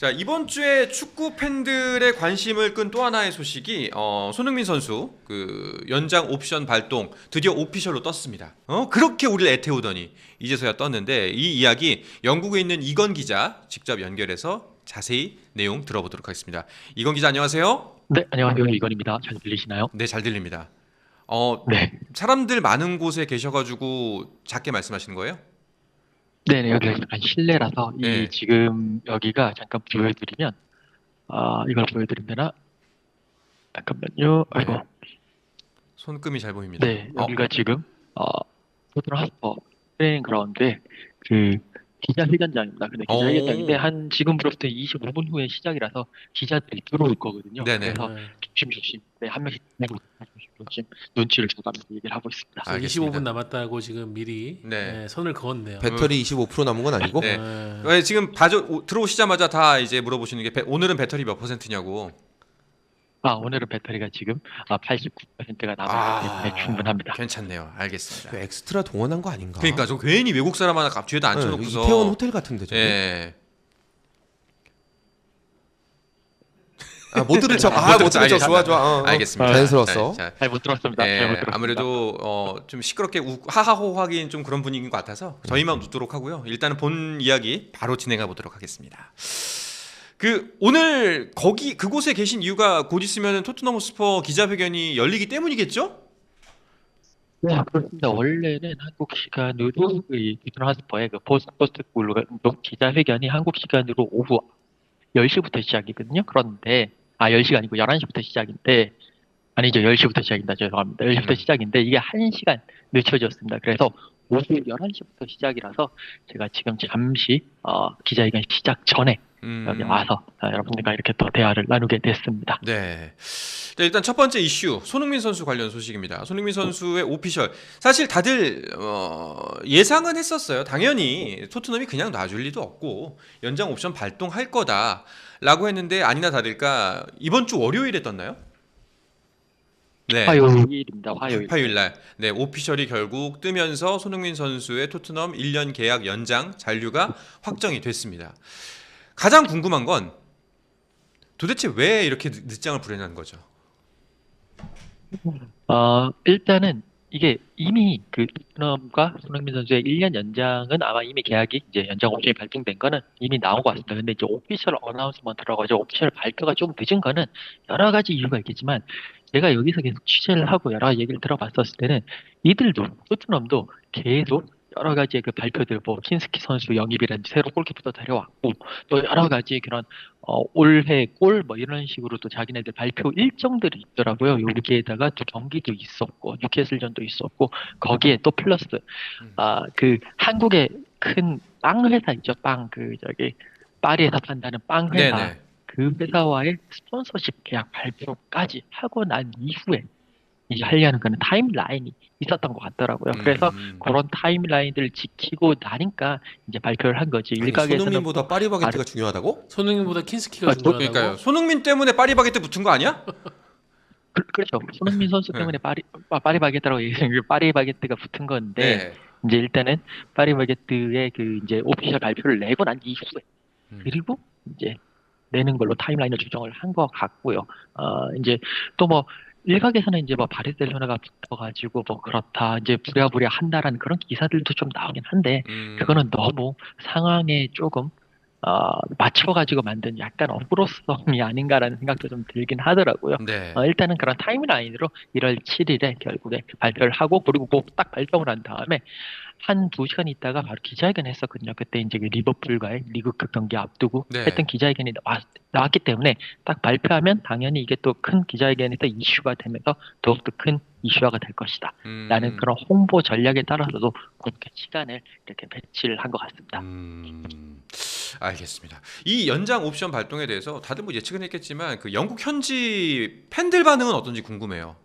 자 이번 주에 축구 팬들의 관심을 끈 또 하나의 소식이 어, 손흥민 선수 그 연장 옵션 발동 드디어 오피셜로 떴습니다. 어 그렇게 우리를 애태우더니 이제서야 떴는데 이 이야기 영국에 있는 이건 기자 직접 연결해서 자세히 내용 들어보도록 하겠습니다. 이건 기자 안녕하세요. 네, 안녕하세요. 이건입니다. 잘 들리시나요? 네잘 들립니다. 어 네. 사람들 많은 곳에 계셔가지고 작게 말씀하시는 거예요? 네, 네, 여기 약간 실내라서 이 네. 지금 여기가 잠깐 보여드리면 아 이걸 보여드리면 되나? 잠깐만요. 아이고. 네. 손금이 잘 보입니다. 네, 어, 여기가 지금 어 토트넘 하스퍼 트레이닝 그라운드에 그 기자회견장입니다. 근데 오. 기자회견장인데 한 지금부터 25분 후에 시작이라서 기자들이 들어올 거거든요. 네네. 그래서 조심조심, 네, 한 명씩 조심조심 눈치를 줘가면서 얘기를 하고 있습니다. 아, 알겠습니다. 25분 남았다고 지금 미리 네. 네, 선을 그었네요. 배터리 25% 남은 건 아니고 네. 네. 왜 지금 오- 들어오시자마자 다 이제 물어보시는 게 배- 오늘은 배터리 몇 퍼센트냐고. 아, 오늘은 배터리가 지금 아, 89%가 남았기 아. 때문에 충분합니다. 괜찮네요. 알겠습니다. 그 엑스트라 동원한 거 아닌가? 그러니까 저 괜히 외국 사람 하나 앞 뒤에다 네, 앉혀놓고서. 이태원 호텔 같은데 저기. 예. 아, 못 들은 척. 못 아, 들은 못 척. 들은 척. 좋아. 좋아. 어, 어. 알겠습니다. 자연스러웠어. 자, 자, 잘 못 들었습니다. 예, 잘 못 들었습니다. 아무래도 어, 좀 시끄럽게 우, 하하호 하긴 좀 그런 분위기인 것 같아서 저희만 웃도록 하고요. 일단은 본 이야기 바로 진행해 보도록 하겠습니다. 그 오늘 거기 그곳에 계신 이유가 곧 있으면 토트넘 스퍼 기자회견이 열리기 때문이겠죠? 네, 그렇습니다. 원래는 한국 시간으로 이 토트넘 하스퍼의 그 포스트 기자회견이 한국 시간으로 오후 10시부터 시작이거든요. 그런데 아 10시가 아니고 11시부터 시작인데 아니죠. 10시부터 시작입니다. 죄송합니다. 10시부터 음. 시작인데 이게 1시간 늦춰졌습니다. 그래서 오후 11시부터 시작이라서 제가 지금 잠시 어, 기자회견 시작 전에 음, 여기 와서 아, 여러분들과 이렇게 또 대화를 나누게 됐습니다. 네. 자, 일단 첫 번째 이슈 손흥민 선수 관련 소식입니다. 손흥민 선수의 오피셜 사실 다들 어, 예상은 했었어요. 당연히 토트넘이 그냥 놔줄 리도 없고 연장 옵션 발동할 거다라고 했는데 아니나 다를까 이번 주 월요일에 떴나요? 네. 화요일입니다. 화요일. 화요일 날. 네, 오피셜이 결국 뜨면서 손흥민 선수의 토트넘 1년 계약 연장 잔류가 확정이 됐습니다. 가장 궁금한 건 도대체 왜 이렇게 늦- 늦장을 부리는 거죠? 어, 일단은 이게 이미 그 토트넘과 손흥민 선수의 1년 연장은 아마 이미 계약이 이제 연장 옵션이 발동된 거는 이미 나온 것 같습니다. 근데 이제 오피셜 어나운스먼트라고 하죠. 오피셜 발표가 좀 늦은 거는 여러 가지 이유가 있겠지만 제가 여기서 계속 취재를 하고 여러 가지 얘기를 들어봤었을 때는 이들도 토트넘도 계속 여러 가지의 그 발표들, 뭐 킨스키 선수 영입이라든지 새로 골키퍼도 데려왔고 또 여러 가지 그런 어, 올해 골 뭐 이런 식으로 또 자기네들 발표 일정들이 있더라고요. 여기에다가 또 경기도 있었고 뉴캐슬전도 있었고 거기에 또 플러스 음. 아그 한국의 큰 빵 회사 있죠. 빵 그 저기 파리에서 판다는 빵 회사 네네. 그 회사와의 스폰서십 계약 발표까지 하고 난 이후에 이제 하려는 그런 타임라인이 있었던 것 같더라고요. 그래서 음. 그런 타임라인들을 지키고 나니까 이제 발표를 한 거지. 아니, 일각에서는 손흥민보다 파리바게트가 중요하다고? 손흥민보다 킨스키가 아, 저- 중요하다고. 그러니까요. 손흥민 때문에 파리바게트 붙은 거 아니야? 그, 그렇죠. 손흥민 선수 네. 때문에 파리 아, 파리바게트라고 얘기해요. 파리바게트가 붙은 건데 네. 이제 일단은 파리바게트의 그 이제 오피셜 발표를 내고 난 이후에 음. 그리고 이제 내는 걸로 타임라인을 조정을 한 것 같고요. 어 이제 또뭐 일각에서는 이제 뭐 바르셀로나가 붙어가지고 뭐 그렇다 이제 부랴부랴 한다라는 그런 기사들도 좀 나오긴 한데 음. 그거는 너무 상황에 조금 어 맞춰가지고 만든 약간 어그로성이 아닌가라는 생각도 좀 들긴 하더라고요. 네. 어, 일단은 그런 타임라인으로 1월 7일에 결국에 발표를 하고 그리고 그딱 발표를 한 다음에 한 두 시간 있다가 바로 기자회견 했었거든요. 그때 이제 그 리버풀과의 리그급 경기 앞두고 네. 했던 기자회견이 나왔, 나왔기 때문에 딱 발표하면 당연히 이게 또 큰 기자회견에서 이슈가 되면서 더욱더 큰 이슈화가 될 것이다. 음. 라는 그런 홍보 전략에 따라서도 그렇게 시간을 이렇게 배치를 한 것 같습니다. 음, 알겠습니다. 이 연장 옵션 발동에 대해서 다들 뭐 예측은 했겠지만 그 영국 현지 팬들 반응은 어떤지 궁금해요.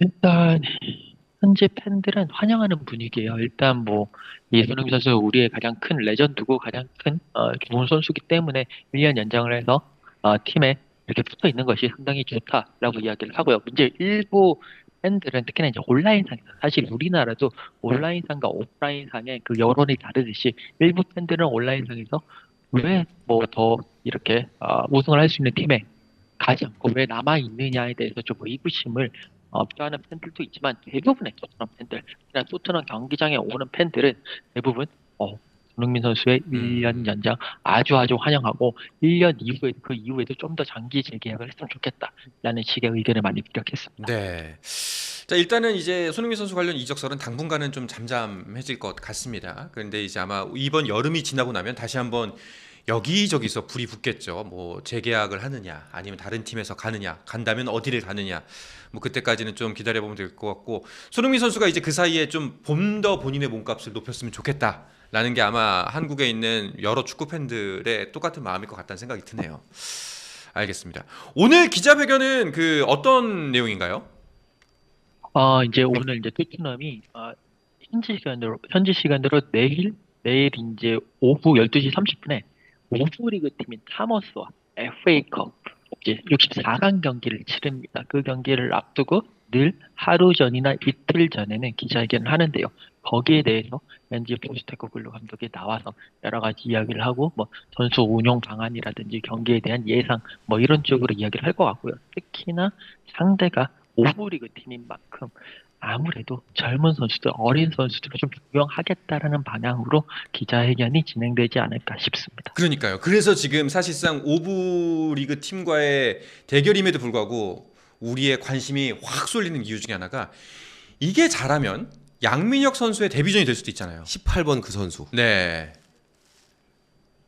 일단 현재 팬들은 환영하는 분위기예요. 일단 뭐 이손흥민 선수 우리의 가장 큰 레전드고 가장 큰 어, 좋은 선수기 때문에 1년 연장을 해서 어, 팀에 이렇게 붙어 있는 것이 상당히 좋다라고 이야기를 하고요. 이제 일부 팬들은 특히나 이제 온라인상에서 사실 우리나라도 온라인상과 오프라인상의 그 여론이 다르듯이 일부 팬들은 온라인상에서 왜 뭐 더 이렇게 어, 우승을 할 수 있는 팀에 가지 않고 왜 남아 있느냐에 대해서 좀 의구심을 어, 표하는 팬들도 있지만 대부분의 토트넘 팬들, 그냥 토트넘 경기장에 오는 팬들은 대부분 어, 손흥민 선수의 1년 연장 아주 아주 환영하고 1년 이후에 그 이후에도 좀 더 장기 재계약을 했으면 좋겠다라는 식의 의견을 많이 피력했습니다. 네. 자 일단은 이제 손흥민 선수 관련 이적설은 당분간은 좀 잠잠해질 것 같습니다. 그런데 이제 아마 이번 여름이 지나고 나면 다시 한번 여기저기서 불이 붙겠죠. 뭐 재계약을 하느냐, 아니면 다른 팀에서 가느냐, 간다면 어디를 가느냐. 뭐 그때까지는 좀 기다려 보면 될 것 같고 손흥민 선수가 이제 그 사이에 좀좀더 본인의 몸값을 높였으면 좋겠다 라는 게 아마 한국에 있는 여러 축구 팬들의 똑같은 마음일 것 같다는 생각이 드네요. 알겠습니다. 오늘 기자회견은 그 어떤 내용인가요? 어, 이제 오늘 이제 토트넘이 어, 현지 시간으로 현지 시간으로 내일 내일 이제 오후 12시 30분에 오브 리그 팀인 타머스와 FA컵 이제 64강 경기를 치릅니다. 그 경기를 앞두고 늘 하루 전이나 이틀 전에는 기자회견을 하는데요. 거기에 대해서 왠지 포스테코 글루 감독이 나와서 여러 가지 이야기를 하고 뭐 선수 운용 방안이라든지 경기에 대한 예상 뭐 이런 쪽으로 이야기를 할 것 같고요. 특히나 상대가 오브리그 팀인 만큼 아무래도 젊은 선수들, 어린 선수들을 좀 조명하겠다라는 방향으로 기자회견이 진행되지 않을까 싶습니다. 그러니까요. 그래서 지금 사실상 오브 리그 팀과의 대결임에도 불구하고 우리의 관심이 확 쏠리는 이유 중에 하나가 이게 잘하면 양민혁 선수의 데뷔전이 될 수도 있잖아요. 18번 그 선수. 네.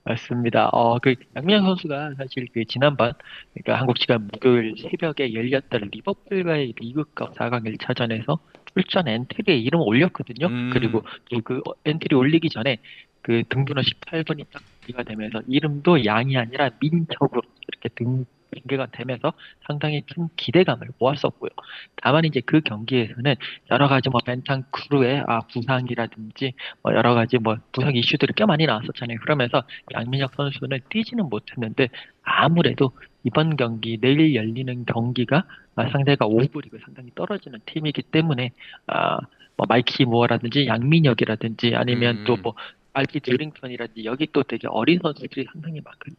맞습니다. 어, 그 양민혁 선수가 사실 그 지난번 그러니까 한국 시간 목요일 새벽에 열렸던 리버풀과의 리그컵 4강 1차전에서 출전 엔트리에 이름 올렸거든요. 음. 그리고 또그 엔트리 올리기 전에 그 등번호 18번이 딱 기가 되면서 이름도 양이 아니라 민혁으로 이렇게 등 등계가 되면서 상당히 큰 기대감을 모았었고요. 다만 이제 그 경기에서는 여러 가지 뭐 벤탄 크루의 아 부상이라든지 뭐 여러 가지 뭐 부상 이슈들이 꽤 많이 나왔었잖아요. 그러면서 양민혁 선수는 뛰지는 못했는데 아무래도 이번 경기 내일 열리는 경기가 아, 상대가 오브리그 상당히 떨어지는 팀이기 때문에 아, 뭐 마이키 무어라든지 양민혁이라든지 아니면 음. 또뭐 알피 드링턴이라든지 여기 또 되게 어린 선수들이 상당히 많거든요.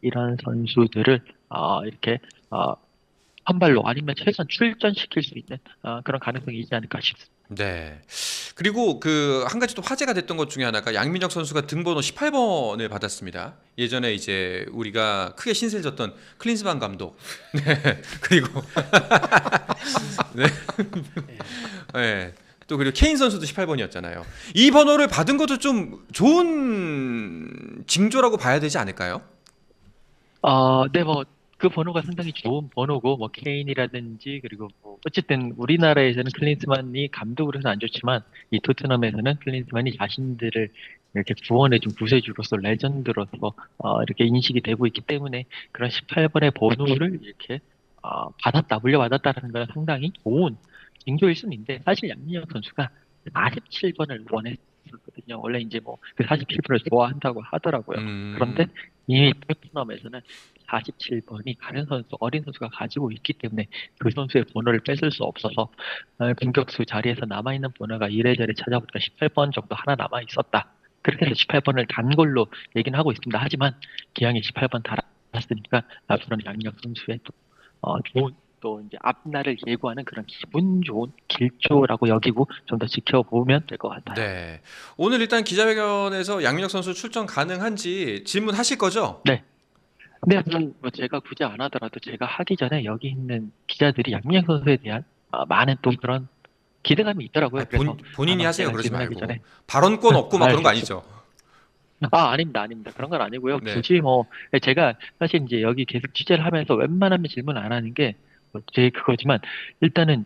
이런 선수들을 아, 이렇게 아, 한발로 아니면 최소한 출전시킬 수 있는 아, 그런 가능성이 있지 않을까 싶습니다. 네. 그리고 그 한 가지 또 화제가 됐던 것 중에 하나가 양민혁 선수가 등번호 18번을 받았습니다. 예전에 이제 우리가 크게 신세를 졌던 클린스만 감독. 네. 그리고 네. 네. 또 그리고 케인 선수도 18번이었잖아요. 이 번호를 받은 것도 좀 좋은 징조라고 봐야 되지 않을까요? 어, 네, 뭐, 그 번호가 상당히 좋은 번호고, 뭐, 케인이라든지, 그리고 뭐, 어쨌든 우리나라에서는 클린스만이 감독으로 해서 안 좋지만, 이 토트넘에서는 클린스만이 자신들을 이렇게 구원해준 구세주로서 레전드로서, 어, 이렇게 인식이 되고 있기 때문에, 그런 18번의 번호를 이렇게, 어, 받았다, 물려받았다라는 건 상당히 좋은 징조일 수는 있는데, 사실 양민혁 선수가 47번을 원했었거든요. 원래 이제 뭐, 그 47번을 좋아한다고 하더라고요. 음. 그런데 이미 토트넘에서는 47번이 다른 선수, 어린 선수가 가지고 있기 때문에 그 선수의 번호를 뺏을 수 없어서 어, 공격수 자리에서 남아있는 번호가 이래저래 찾아보니까 18번 정도 하나 남아 있었다. 그렇게 해서 18번을 단 걸로 얘기는 하고 있습니다. 하지만 기왕에 18번 달았으니까 앞으로는 양력 선수의 또 어, 좋은 또 이제 앞날을 예고하는 그런 기분 좋은 길조라고 여기고 좀 더 지켜보면 될 것 같아요. 네. 오늘 일단 기자회견에서 양민혁 선수 출전 가능한지 질문하실 거죠? 네, 뭐, 뭐 제가 굳이 안 하더라도 제가 하기 전에 여기 있는 기자들이 양민혁 선수에 대한 아, 많은 또 그런 기대감이 있더라고요. 아니, 본, 본인이 아마 하세요. 그러지 말고. 전에 발언권 없고 막 그런 거. 아니죠? 아 아닙니다, 아닙니다. 그런 건 아니고요. 네. 굳이 뭐 제가 사실 이제 여기 계속 취재를 하면서 웬만하면 질문 안 하는 게 제 그거지만 일단은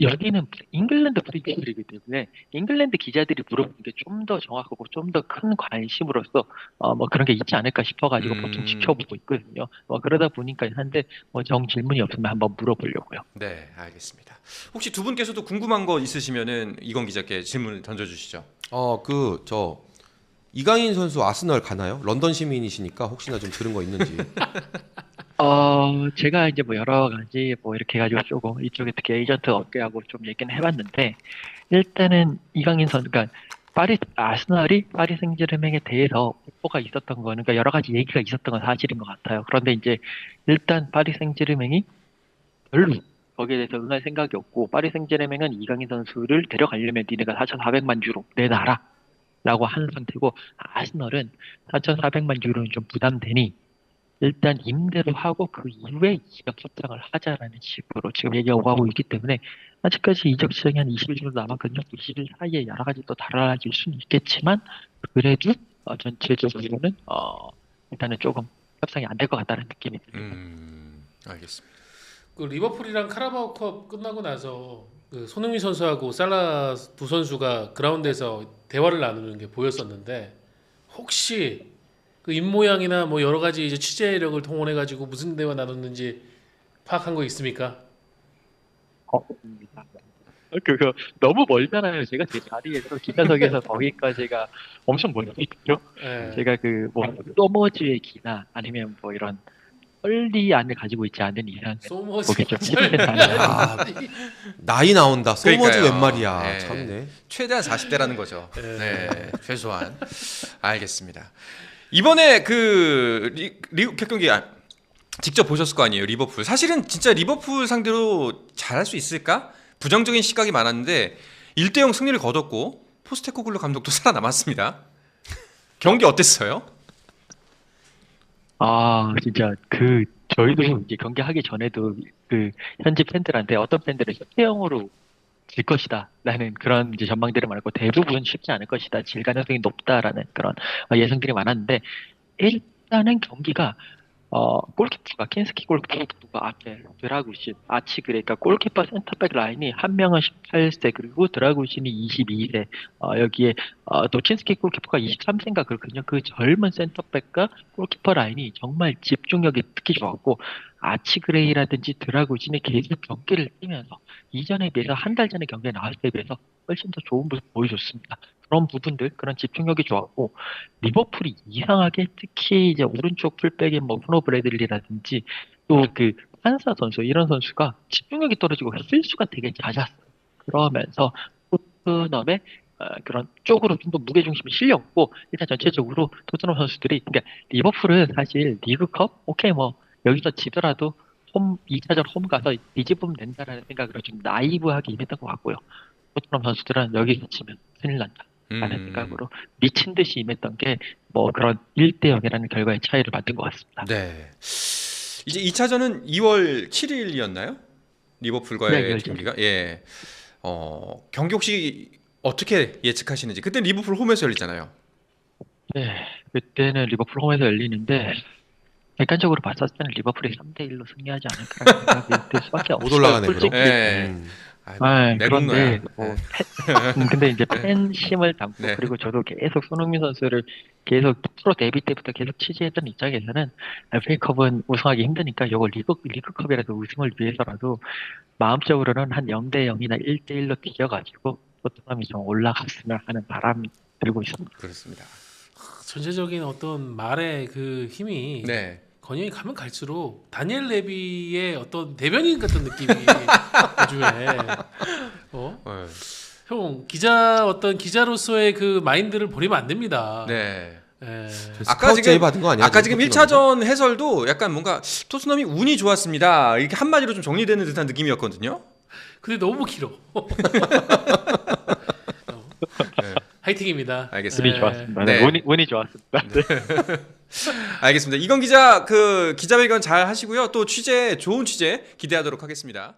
여기는 잉글랜드 프리미어리기 때문에 잉글랜드 기자들이 물어보는 게 좀 더 정확하고 좀 더 큰 관심으로서 어, 뭐 그런 게 있지 않을까 싶어가지고 음. 보통 지켜보고 있거든요. 뭐 그러다 보니까 한데 뭐 정 질문이 없으면 한번 물어보려고요. 네, 알겠습니다. 혹시 두 분께서도 궁금한 거 있으시면은 이건 기자께 질문을 던져주시죠. 어, 그 저 이강인 선수 아스널 가나요? 런던 시민이시니까 혹시나 좀 들은 거 있는지. 어, 제가 이제 뭐 여러 가지 뭐 이렇게 해가지고 조금 이쪽에 특히 에이전트 업계하고 좀 얘기는 해봤는데, 일단은 이강인 선수, 그러니까 파리 아스널이 파리 생제르맹에 대해서 오퍼가 있었던 거는 그러니까 여러 가지 얘기가 있었던 건 사실인 것 같아요. 그런데 이제 일단 파리 생제르맹이 별로 거기에 대해서 응할 생각이 없고 파리 생제르맹은 이강인 선수를 데려가려면 니네가 4,400만 유로 내놔라 라고 하는 상태고 아스널은 4,400만 유로는 좀 부담되니 일단 임대로 하고 그 이후에 이적 협상을 하자라는 식으로 지금 얘기가 오가고 있기 때문에 아직까지 이적 시장이 한 20일 정도 남았거든요. 20일 사이에 여러 가지 또 달라질 수는 있겠지만 그래도 어, 전체적으로는 어, 일단은 조금 협상이 안 될 것 같다는 느낌이 듭니다. 음, 알겠습니다. 그 리버풀이랑 카라바오컵 끝나고 나서 그 손흥민 선수하고 살라 두 선수가 그라운드에서 대화를 나누는 게 보였었는데 혹시 그 입모양이나 뭐 여러 가지 이제 취재력을 통해 가지고 무슨 대화 나눴는지 파악한 거 있습니까? 어, 그거 너무 멀잖아요. 제가 제 자리에서 기자석에서 거기까지가 엄청 멀거든요. 예. 제가 그뭐 소머즈의 기나 아니면 뭐 이런 헐리 안을 가지고 있지 않은 이상 힘들다. 아, 나이 나온다. 소머즈 그러니까요. 웬 말이야. 네. 참네. 최대한 40대라는 거죠. 네. 네, 최소한. 알겠습니다. 이번에 그 리, 리그 경기 아, 직접 보셨을 거 아니에요, 리버풀. 사실은 진짜 리버풀 상대로 잘할 수 있을까? 부정적인 시각이 많았는데 1대0 승리를 거뒀고 포스테코글루 감독도 살아남았습니다. 경기 어땠어요? 아, 진짜 그 저희도 이제 경기하기 전에도 그 현지 팬들한테 어떤 팬들은 협대형으로 질 것이다 라는 그런 이제 전망들을 많았고 대부분 쉽지 않을 것이다, 질 가능성이 높다라는 그런 어, 예상들이 많았는데 일단은 경기가 어 골키퍼가 킨스키 골키퍼가 앞에 드라구신, 아치그레 그러니까 골키퍼 센터백 라인이 한 명은 18세 그리고 드라구신이 22세 어, 여기에 어, 도친스키 골키퍼가 23세인가 그렇거든요. 그 젊은 센터백과 골키퍼 라인이 정말 집중력이 특히 좋았고 아치 그레이라든지 드라구신이 계속 경기를 뛰면서 이전에 비해서 한 달 전에 경기에 나왔을 때에 비해서 훨씬 더 좋은 모습 보여줬습니다. 그런 부분들, 그런 집중력이 좋았고 리버풀이 이상하게 특히 이제 오른쪽 풀백인 뭐 프노 브래들리라든지 또그 판사 선수 이런 선수가 집중력이 떨어지고 실수가 되게 잦았어요. 그러면서 토트넘의 어, 그런 쪽으로 좀 더 무게중심이 실렸고 일단 전체적으로 토트넘 선수들이 그러니까 리버풀은 사실 리그컵 오케이 뭐 여기서 지더라도 홈 2차전 홈 가서 뒤집으면 된다라는 생각으로 좀 나이브하게 임했던 것 같고요. 토트넘 선수들은 여기서 치면 큰일 난다. 라는 음. 생각으로 미친 듯이 임했던 게 뭐 그런 1대 0이라는 결과의 차이를 만든 것 같습니다. 네. 이제 2차전은 2월 7일이었나요? 리버풀과의 네, 그렇죠. 경기가 예. 어, 경기 혹시 어떻게 예측하시는지. 그때 리버풀 홈에서 열리잖아요. 네, 그때는 리버풀 홈에서 열리는데 객관적으로 봤을 때는 리버풀이 3대 1로 승리하지 않을까라는 생각이 들 수밖에 못 없어요. 올라가네, 솔직히. 그럼. 예. 음. 아, 아. 그런데 뭐 팬- 음, 근데 이제 팬심을 담고 네. 그리고 저도 계속 손흥민 선수를 계속 프로 데뷔 때부터 계속 취재했던 입장에서는 FA컵은 우승하기 힘드니까 이거 리그 리그컵이라도 우승을 위해서라도 마음적으로는 한 0대 0이나 1대 1로 뛰어가지고 토트넘이 좀 올라갔으면 하는 바람이 들고 있습니다. 그렇습니다. 전체적인 어떤 말의 그 힘이 네. 건영이 가면 갈수록 다니엘 레비의 어떤 대변인 같은 느낌이 요즘에 어? 어, 형 기자 어떤 기자로서의 그 마인드를 버리면 안 됩니다. 네. 예. 아까 지금- 받은 거 아니야? 아까 지금 토트넘에서? 1차전 해설도 약간 뭔가 토트넘이 운이 좋았습니다. 이렇게 한마디로 좀 정리되는 듯한 느낌이었거든요. 근데 너무 길어. 어. 네. 화이팅입니다. 알겠습니다. 운이 예. 좋았습니다. 네. 네, 운이 운이 좋았습니다. 알겠습니다. 이건 기자 그 기자회견 잘 하시고요. 또 취재 좋은 취재 기대하도록 하겠습니다.